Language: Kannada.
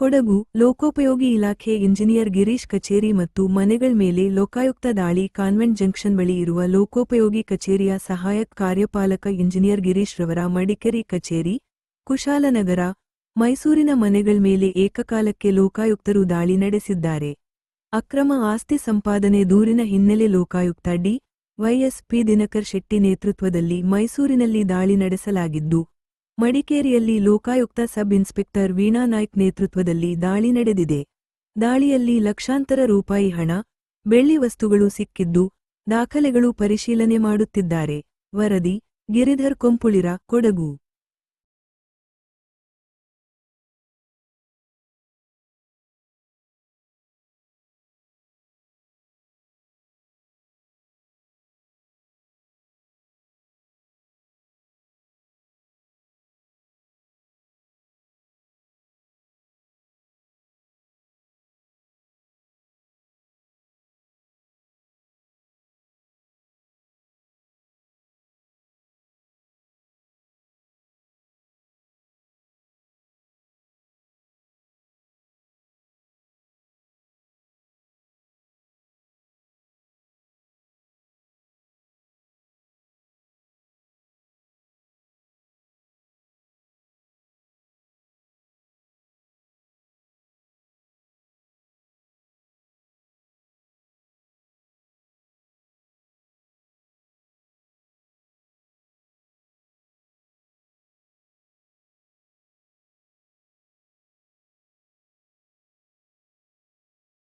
ಕೊಡಗು ಲೋಕೋಪಯೋಗಿ ಇಲಾಖೆ ಇಂಜಿನಿಯರ್ ಗಿರೀಶ್ ಕಚೇರಿ ಮತ್ತು ಮನೆಗಳ ಮೇಲೆ ಲೋಕಾಯುಕ್ತ ದಾಳಿ ಕಾನ್ವೆಂಟ್ ಜಂಕ್ಷನ್ ಬಳಿ ಇರುವ ಲೋಕೋಪಯೋಗಿ ಕಚೇರಿಯ ಸಹಾಯಕ ಕಾರ್ಯಪಾಲಕ ಇಂಜಿನಿಯರ್ ಗಿರೀಶ್ ರವರ ಮಡಿಕೇರಿ ಕಚೇರಿ, ಕುಶಾಲನಗರ, ಮೈಸೂರಿನ ಮನೆಗಳ ಮೇಲೆ ಏಕಕಾಲಕ್ಕೆ ಲೋಕಾಯುಕ್ತರು ದಾಳಿ ನಡೆಸಿದ್ದಾರೆ. ಅಕ್ರಮ ಆಸ್ತಿ ಸಂಪಾದನೆ ದೂರಿನ ಹಿನ್ನೆಲೆ ಲೋಕಾಯುಕ್ತ ಡಿ ವೈಎಸ್ಪಿ ದಿನಕರ್ ಶೆಟ್ಟಿ ನೇತೃತ್ವದಲ್ಲಿ ಮೈಸೂರಿನಲ್ಲಿ ದಾಳಿ ನಡೆಸಲಾಗಿದ್ದು ಮಡಿಕೇರಿಯಲ್ಲಿ ಲೋಕಾಯುಕ್ತ ಸಬ್ ಇನ್ಸ್ಪೆಕ್ಟರ್ ವೀಣಾ ನಾಯ್ಕ್ ನೇತೃತ್ವದಲ್ಲಿ ದಾಳಿ ನಡೆದಿದೆ. ದಾಳಿಯಲ್ಲಿ ಲಕ್ಷಾಂತರ ರೂಪಾಯಿ ಹಣ, ಬೆಳ್ಳಿ ವಸ್ತುಗಳು ಸಿಕ್ಕಿದ್ದು, ದಾಖಲೆಗಳು ಪರಿಶೀಲನೆ ಮಾಡುತ್ತಿದ್ದಾರೆ. ವರದಿ, ಗಿರಿಧರ್ ಕೊಂಪುಳಿರ ಕೊಡಗು.